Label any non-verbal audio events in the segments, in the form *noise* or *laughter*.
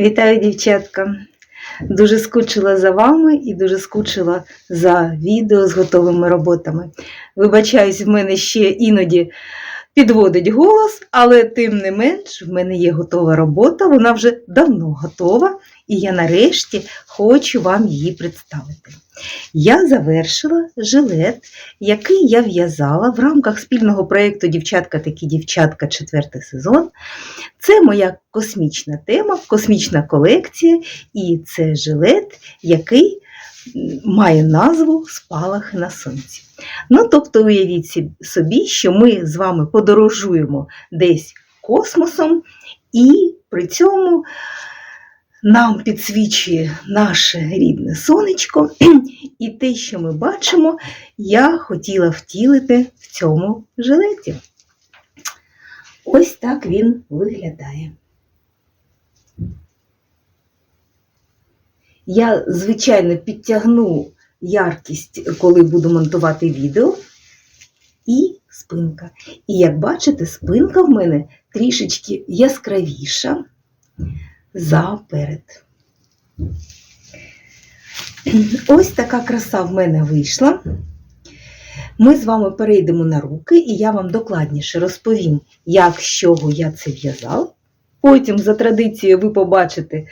Вітаю, дівчатка! Дуже скучила за вами і дуже скучила за відео з готовими роботами. Вибачаюсь, в мене ще іноді підводить голос, але тим не менш, в мене є готова робота, вона вже давно готова, і я нарешті хочу вам її представити. Я завершила жилет, який я в'язала в рамках спільного проєкту Дівчатка такі дівчатка, четвертий сезон. Це моя космічна тема, космічна колекція, і це жилет, який має назву Спалахи на сонці. Ну, тобто, уявіть собі, що ми з вами подорожуємо десь космосом, і при цьому нам підсвічує наше рідне сонечко, і те, що ми бачимо, я хотіла втілити в цьому жилеті. Ось так він виглядає. Я, звичайно, підтягну яркість, коли буду монтувати відео, і спинка. І як бачите, спинка в мене трішечки яскравіша за перед. Ось така краса в мене вийшла. Ми з вами перейдемо на руки, і я вам докладніше розповім, як з чого я це в'язала. Потім, за традицією, ви побачите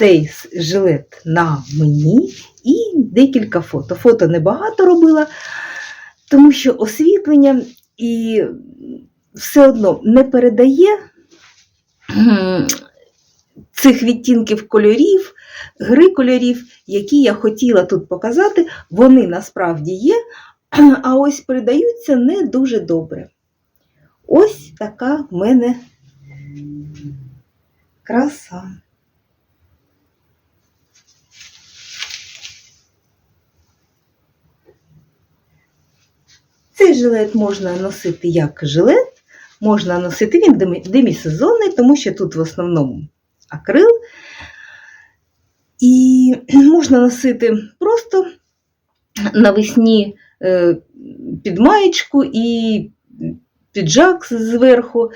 цей жилет на мені і декілька фото. Фото небагато робила, тому що освітлення і все одно не передає цих відтінків кольорів, гри кольорів, які я хотіла тут показати. Вони насправді є, *clears throat* а ось передаються не дуже добре. Ось така в мене краса. Цей жилет можна носити як жилет, можна носити він демі- демісезонний, тому що тут в основному акрил. І *clears throat* можна носити просто навесні е, під маєчку і піджак зверху.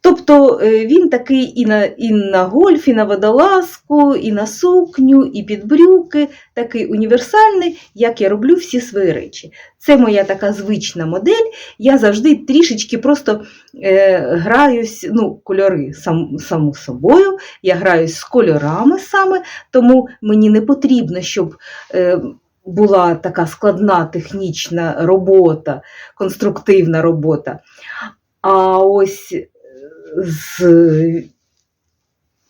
Тобто е, він такий і на, і на гольф, і на водолазку, і на сукню, і під брюки, такий універсальний, як я роблю всі свої речі. Це моя така звична модель. Я завжди трішечки просто е, граюсь, ну, кольори сам, само собою, я граюсь з кольорами саме, тому мені не потрібно, щоб е, була така складна технічна робота, конструктивна робота. А ось з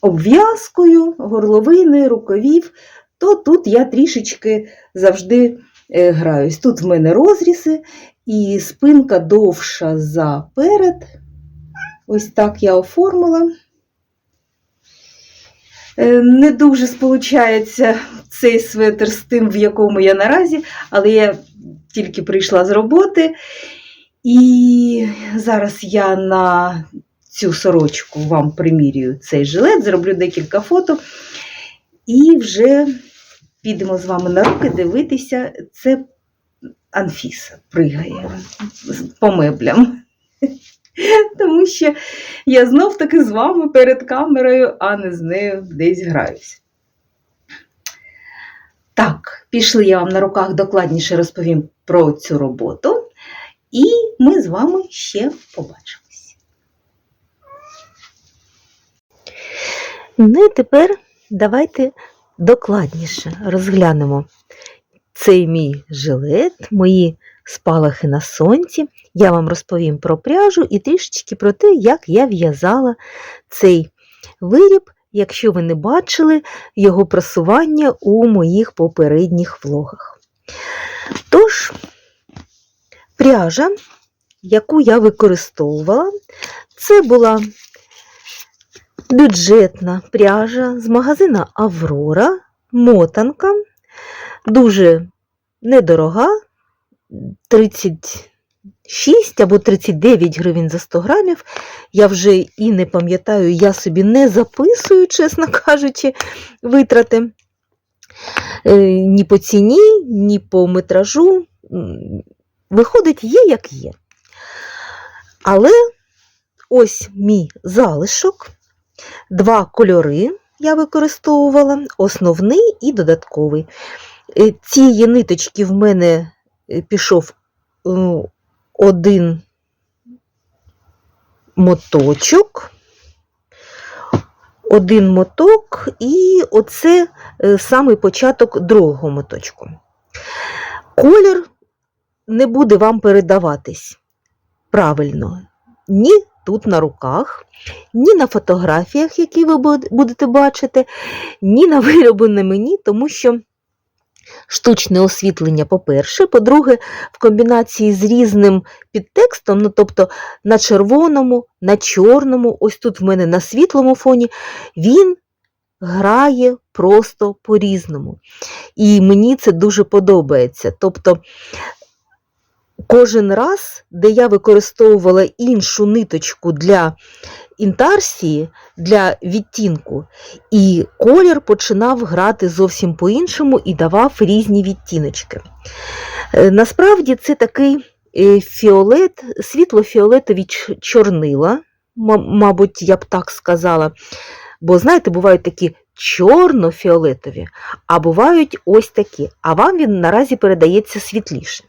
обв'язкою, горловини, рукавів, то тут я трішечки завжди е, граюсь. Тут в мене розрізи, і спинка довша за перед. Ось так я оформила. Е, Не дуже сполучається цей светр з тим, в якому я наразі, але я тільки прийшла з роботи. І зараз я на цю сорочку вам примірюю цей жилет, зроблю декілька фото. І вже підемо з вами на руки дивитися. Це Анфіса пригає по меблям. *laughs* Тому що я знов таки з вами перед камерою, а не з нею десь граюсь. Так, пішли я вам на руках докладніше розповім про цю роботу, і ми з вами ще побачимось. Ну і тепер давайте докладніше розглянемо цей мій жилет, мої спалахи на сонці. Я вам розповім про пряжу і трішечки про те, як я в'язала цей виріб, якщо ви не бачили його просування у моїх попередніх влогах. Тож, пряжа, яку я використовувала, це була бюджетна пряжа з магазина Аврора, мотанка, дуже недорога, 36 або 39 гривень за 100 грамів. Я вже і не пам'ятаю, я собі не записую, чесно кажучи, витрати Е, ні по ціні, ні по метражу. Виходить, є, як є. Але ось мій залишок, два кольори, я використовувала, основний і додатковий. Е, Цієї ниточки в мене е, пішов е, один моточок, один моток, і оце самий початок другого моточку. Колір не буде вам передаватись правильно ні тут на руках, ні на фотографіях, які ви будете бачити, ні на вироби на мені, тому що штучне освітлення, по-перше, по-друге, в комбінації з різним підтекстом, ну тобто на червоному, на чорному, ось тут в мене на світлому фоні, він грає просто по-різному. І мені це дуже подобається. Тобто, кожен раз, де я використовувала іншу ниточку для інтарсії, для відтінку, і колір починав грати зовсім по-іншому і давав різні відтіночки. Е, Насправді це такий е, фіолет, світло-фіолетові чорнила, мабуть, я б так сказала. Бо, знаєте, бувають такі чорно-фіолетові, а бувають ось такі. А вам він наразі передається світліше.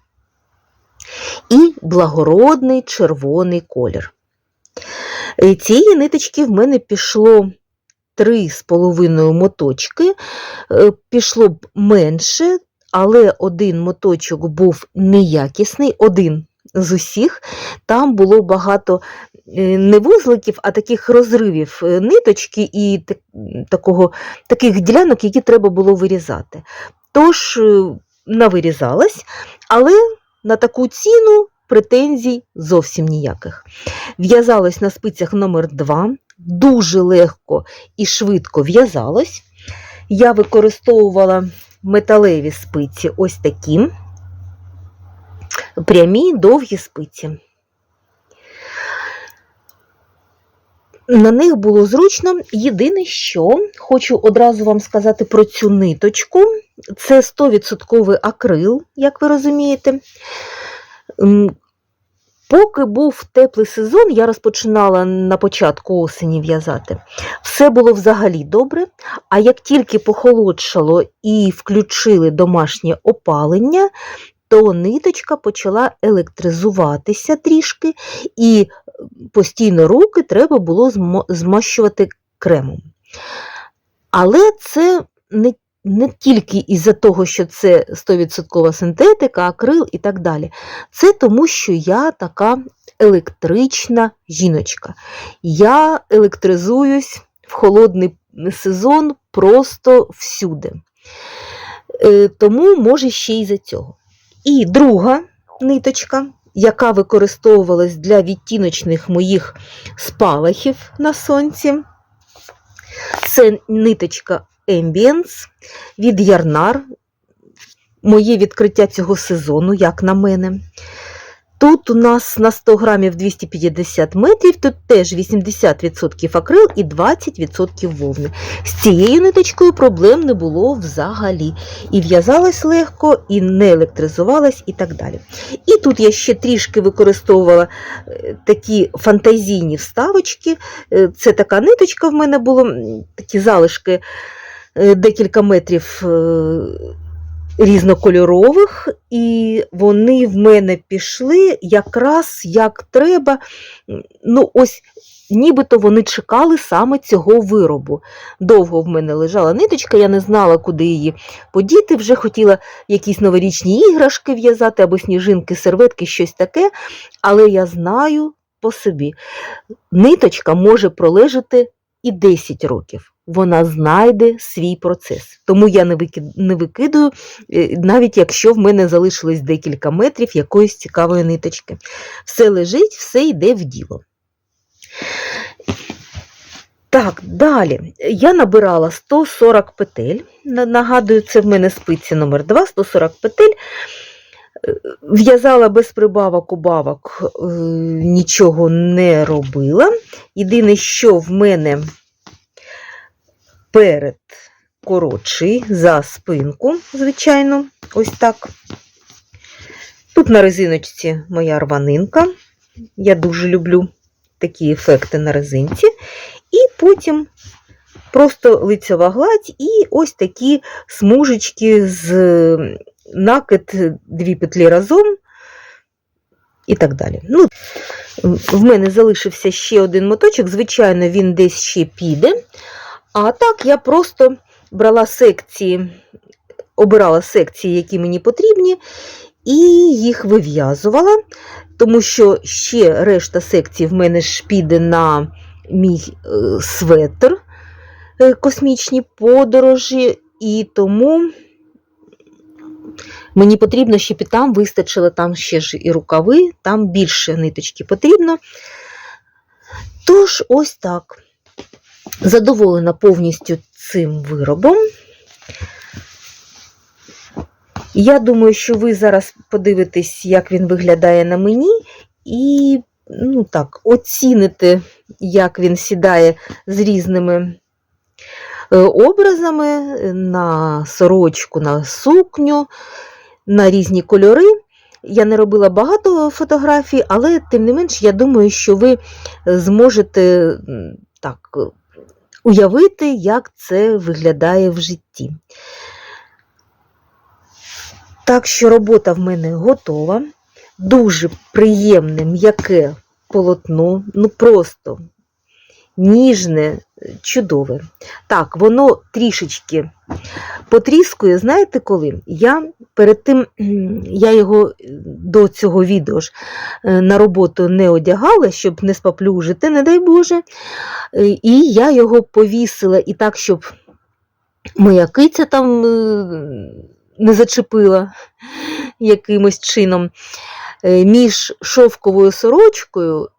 І благородний червоний колір. Е, Цієї ниточки в мене пішло 3,5 моточки, Е, пішло б менше, але один моточок був неякісний, один з усіх. Там було багато е, не вузликів, а таких розривів ниточки і такого, таких ділянок, які треба було вирізати. Тож навирізалась, але на таку ціну претензій зовсім ніяких. В'язалось на спицях номер 2 дуже легко і швидко в'язалось. Я використовувала металеві спиці ось такі, прямі довгі спиці. На них було зручно. Єдине, що хочу одразу вам сказати про цю ниточку. Це 100% акрил, як ви розумієте. Поки був теплий сезон, я розпочинала на початку осені в'язати. Все було взагалі добре. А як тільки похолодшало і включили домашнє опалення, то ниточка почала електризуватися трішки, і постійно руки треба було змащувати кремом. Але це не, не тільки із-за того, що це 100% синтетика, акрил і так далі. Це тому, що я така електрична жіночка. Я електризуюсь в холодний сезон просто всюди. Е, Тому, може, ще й за цього. І друга ниточка, яка використовувалась для відтіночних моїх спалахів на сонці, це ниточка Ambience від Ярнар. Моє відкриття цього сезону, як на мене. Тут у нас на 100 грамів 250 метрів, тут теж 80% акрил і 20% вовни. З цією ниточкою проблем не було взагалі. І в'язалась легко, і не електризувалась, і так далі. І тут я ще трішки використовувала е, такі фантазійні вставочки. Е, Це така ниточка в мене була, такі залишки е, декілька метрів різнокольорових, і вони в мене пішли якраз як треба. Ну, ось нібито вони чекали саме цього виробу. Довго в мене лежала ниточка, я не знала, куди її подіти. Вже хотіла якісь новорічні іграшки в'язати або сніжинки, серветки, щось таке. Але я знаю по собі, ниточка може пролежати і 10 років. Вона знайде свій процес. Тому я не викид- не викидаю, е, навіть якщо в мене залишилось декілька метрів якоїсь цікавої ниточки. Все лежить, все йде в діло. Так, далі. Я набирала 140 петель. Нагадую, це в мене спиці номер 2, 140 петель. Е, В'язала без прибавок убавок, е, нічого не робила. Єдине, що в мене перед коротший за спинку, звичайно, ось так. Тут на резиночці моя рванинка. Я дуже люблю такі ефекти на резинці. І потім просто лицьова гладь і ось такі смужечки з накид, дві петлі разом і так далі. Ну, в мене залишився ще один моточок, звичайно, він десь ще піде. А так я просто брала секції, обирала секції, які мені потрібні, і їх вив'язувала, тому що ще решта секцій в мене ж піде на мій е, светр е, космічні подорожі, і тому мені потрібно, щоб і там вистачило, там ще ж і рукави, там більше ниточки потрібно. Тож, ось так. Задоволена повністю цим виробом. Я думаю, що ви зараз подивитесь, як він виглядає на мені, і ну так, оціните, як він сідає з різними е, образами на сорочку, на сукню, на різні кольори. Я не робила багато фотографій, але тим не менш, я думаю, що ви зможете так уявити, як це виглядає в житті. Так що робота в мене готова. Дуже приємне, м'яке полотно, ну просто ніжне, чудове. Так, воно трішечки потріскує, знаєте коли? Я перед тим, *clears throat* я його е, до цього відео ж е, на роботу не одягала, щоб не споплюжити, не дай Боже. Е, І я його повісила і так, щоб моя киця там не зачепила якимось чином. Між шовковою сорочкою,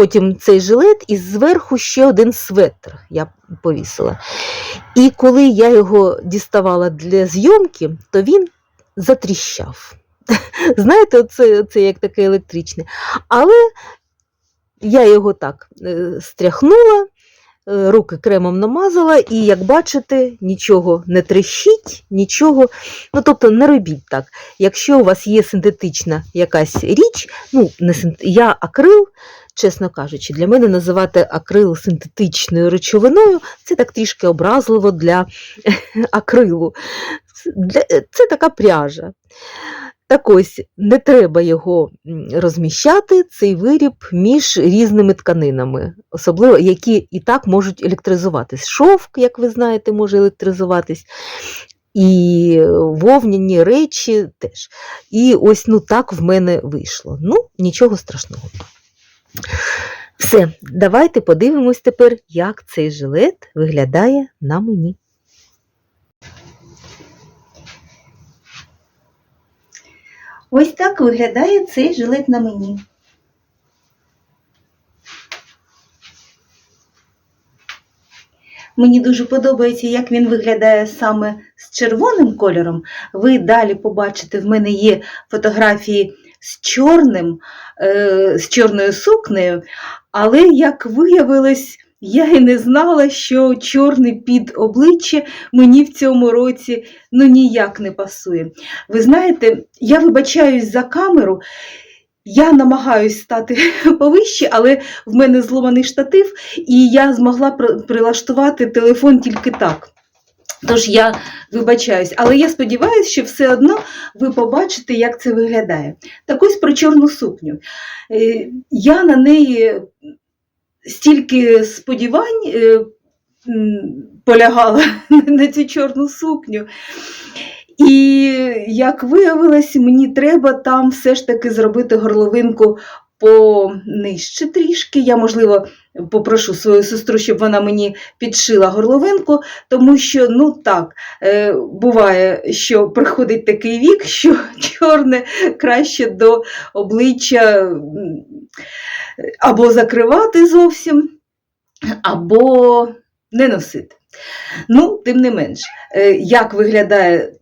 потім цей жилет, і зверху ще один светр я повісила. І коли я його діставала для зйомки, то він затріщав. *laughs* Знаєте, оце, це як таке електричне. Але я його так е, стряхнула, е, руки кремом намазала, і, як бачите, нічого не трещить, нічого. Ну, тобто, не робіть так. Якщо у вас є синтетична якась річ, ну, не синт... я акрил, чесно кажучи, для мене називати акрил синтетичною речовиною це так трішки образливо для *laughs* акрилу. Це, така пряжа. Так ось, не треба його розміщати, цей виріб між різними тканинами, особливо які і так можуть електризуватись. Шовк, як ви знаєте, може електризуватись, і вовняні речі теж. І ось ну так в мене вийшло. Ну, нічого страшного. Все, давайте подивимось тепер, як цей жилет виглядає на мені. Ось так виглядає цей жилет на мені. Мені дуже подобається, як він виглядає саме з червоним кольором. Ви далі побачите, в мене є фотографії з чорним, е, з чорною сукнею, але як виявилось, я і не знала, що чорний під обличчя мені в цьому році ну ніяк не пасує. Ви знаєте, я вибачаюсь за камеру. Я намагаюсь стати *laughs* повище, але в мене зломаний штатив, і я змогла прилаштувати телефон тільки так. Тож я вибачаюсь, але я сподіваюся, що все одно ви побачите, як це виглядає. Так ось про чорну сукню. Е, Я на неї стільки сподівань е, полягала *laughs* на цю чорну сукню. І як виявилось, мені треба там все ж таки зробити горловинку понижче трішки. Я, можливо, попрошу свою сестру, щоб вона мені підшила горловинку, тому що, ну так, е, буває, що приходить такий вік, що чорне краще до обличчя або закривати зовсім, або не носити. Ну, тим не менш, е, як виглядає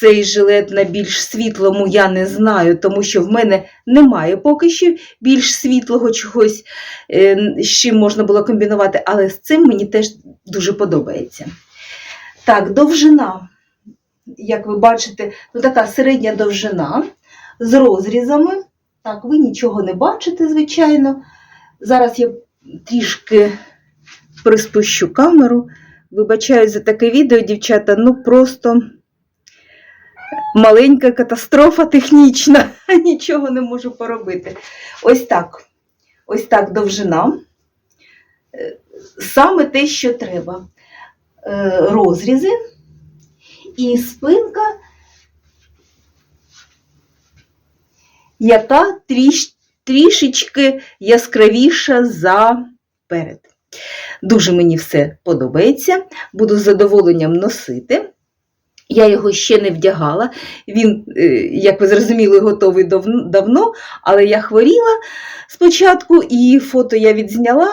цей жилет на більш світлому, я не знаю, тому що в мене немає поки що більш світлого чогось, е, з чим можна було комбінувати, але з цим мені теж дуже подобається. Так, довжина, як ви бачите, ну така середня довжина з розрізами. Так, ви нічого не бачите, звичайно. Зараз я трішки приспущу камеру. Вибачаю за таке відео, дівчата, ну просто маленька катастрофа технічна. *laughs* Нічого не можу поробити. Ось так. Ось так довжина. Е, Саме те, що треба. Е, Розрізи і спинка, яка тріш, трішечки яскравіша за перед. Дуже мені все подобається, буду з задоволенням носити. Я його ще не вдягала. Він, е, як ви зрозуміли, готовий давно, але я хворіла спочатку, і фото я відзняла,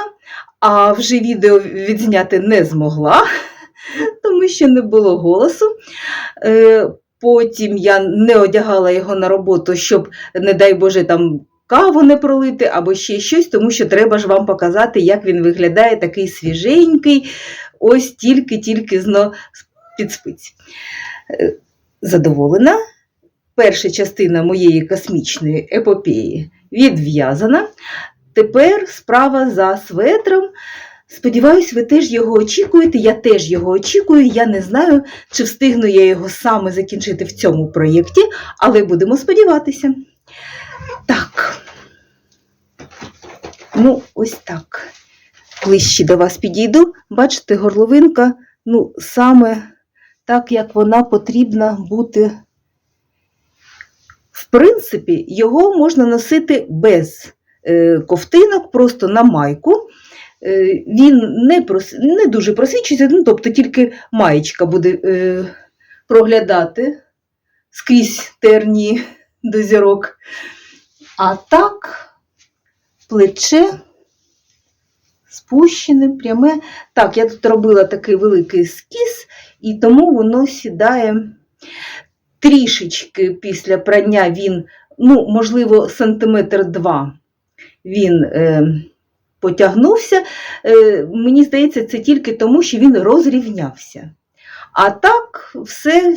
а вже відео відзняти не змогла, *laughs* тому що не було голосу. Е, Потім я не одягала його на роботу, щоб, не дай Боже, там каву не пролити або ще щось, тому що треба ж вам показати, як він виглядає такий свіженький, ось тільки-тільки під. Е, Задоволена. Перша частина моєї космічної епопеї відв'язана. Тепер справа за светром. Сподіваюсь, ви теж його очікуєте. Я теж його очікую. Я не знаю, чи встигну я його саме закінчити в цьому проєкті, але будемо сподіватися. Так. Ну, ось так. Ближче до вас підійду. Бачите, горловинка, ну, саме так, як вона потрібна бути. В принципі, його можна носити без е, ковтинок, просто на майку. Е, він не, прос... не дуже просвічується, ну, тобто тільки маєчка буде е, проглядати скрізь терні до зірок. А так, плече спущене, пряме. Так, я тут робила такий великий скіс, і тому воно сідає трішечки після прання він, ну, можливо, сантиметр два він е, потягнувся. Е, мені здається, це тільки тому, що він розрівнявся. А так, все,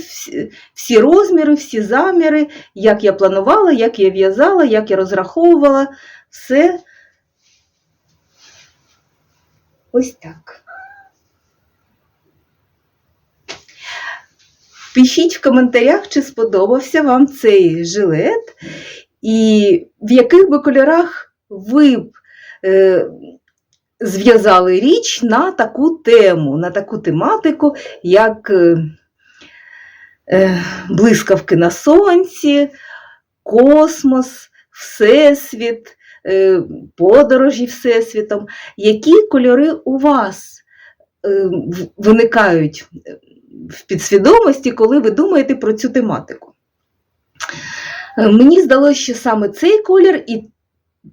всі, розміри, всі заміри, як я планувала, як я в'язала, як я розраховувала, все ось так. Пишіть в коментарях, чи сподобався вам цей жилет, і в яких би кольорах ви б е, зв'язали річ на таку тему, на таку тематику, як е, е, блискавки на сонці, космос, Всесвіт, е, подорожі Всесвітом. Які кольори у вас е, виникають в підсвідомості, коли ви думаєте про цю тематику? Е, Мені здалося, що саме цей колір і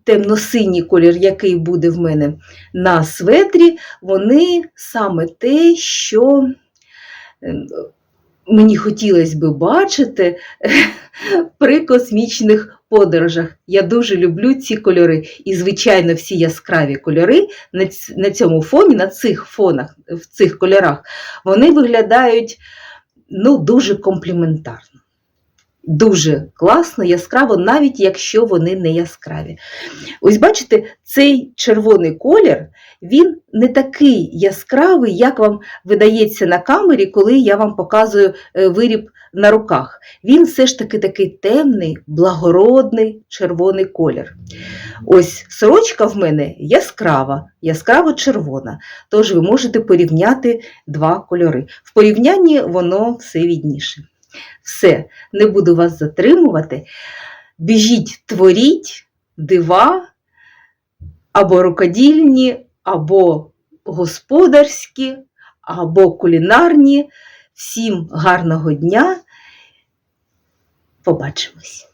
темно-синій колір, який буде в мене на светрі, вони саме те, що е, мені хотілося би бачити *laughs* при космічних подорожах. Я дуже люблю ці кольори. І, звичайно, всі яскраві кольори на цьому фоні, на цих фонах, в цих кольорах, вони виглядають ну, дуже компліментарно. Дуже класно, яскраво, навіть якщо вони не яскраві. Ось бачите, цей червоний колір, він не такий яскравий, як вам видається на камері, коли я вам показую е, виріб на руках. Він все ж таки такий темний, благородний червоний колір. Ось сорочка в мене яскрава, яскраво червона. Тож ви можете порівняти два кольори. В порівнянні воно все відніше. Все, не буду вас затримувати. Біжіть, творіть дива або рукодільні, або господарські, або кулінарні. Всім гарного дня. Побачимось!